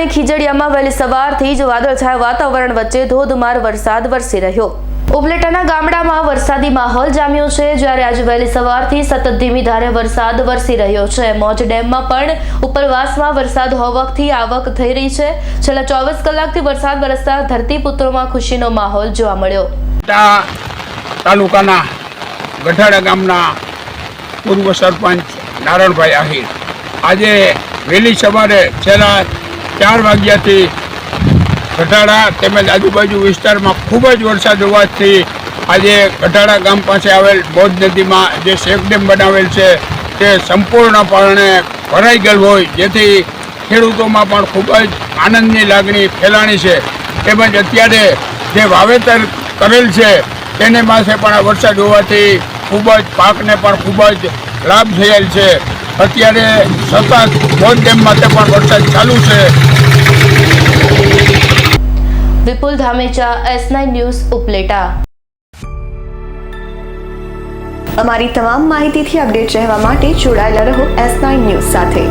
તાલુકાની ખીજડીયામાં વહેલી સવારથી જ વાદળછાયા વાતાવરણ વચ્ચે ધોધમાર વરસાદ વરસી રહ્યો. ઉપલેટાના ગામડામાં વરસાદી માહોલ જામ્યો છે. જ્યારે આજે વહેલી સવારથી સતત ધીમી ધારે વરસાદ વરસી રહ્યો છે. મોજ ડેમમાં પણ ઉપરવાસમાં વરસાદ હોવાથી આવક થઈ રહી છે. છેલ્લા ચોવીસ કલાકથી વરસાદ વરસતા ધરતીપુત્રોમાં ખુશીનો માહોલ જોવા મળ્યો. તાલુકાના ગઢાડા ગામના પૂર્વ સરપંચ નારણભાઈ આહિર. આજે વહેલી સવારે છેલ્લા ચાર વાગ્યાથી ગઢાડા તેમજ આજુબાજુ વિસ્તારમાં ખૂબ જ વરસાદ હોવાથી આજે ગઢાડા ગામ પાસે આવેલ બૌદ્ધ નદીમાં જે શેક ડેમ બનાવેલ છે તે સંપૂર્ણપણે ભરાઈ ગયેલ હોય. જેથી ખેડૂતોમાં પણ ખૂબ જ આનંદની લાગણી ફેલાણી છે. તેમજ અત્યારે જે વાવેતર કરેલ છે તેને પાસે પણ આ વરસાદ હોવાથી ખૂબ જ પાકને પણ ખૂબ જ લાભ થયેલ છે. અત્યારે સતત બોધ ડેમ માટે પણ વરસાદ ચાલુ છે. Vipul Dhamecha S nine news Upleta. અમારી તમામ માહિતીથી અપડેટ રહેવા માટે જોડાયેલા રહો એસ નાઇન ન્યૂઝ સાથે.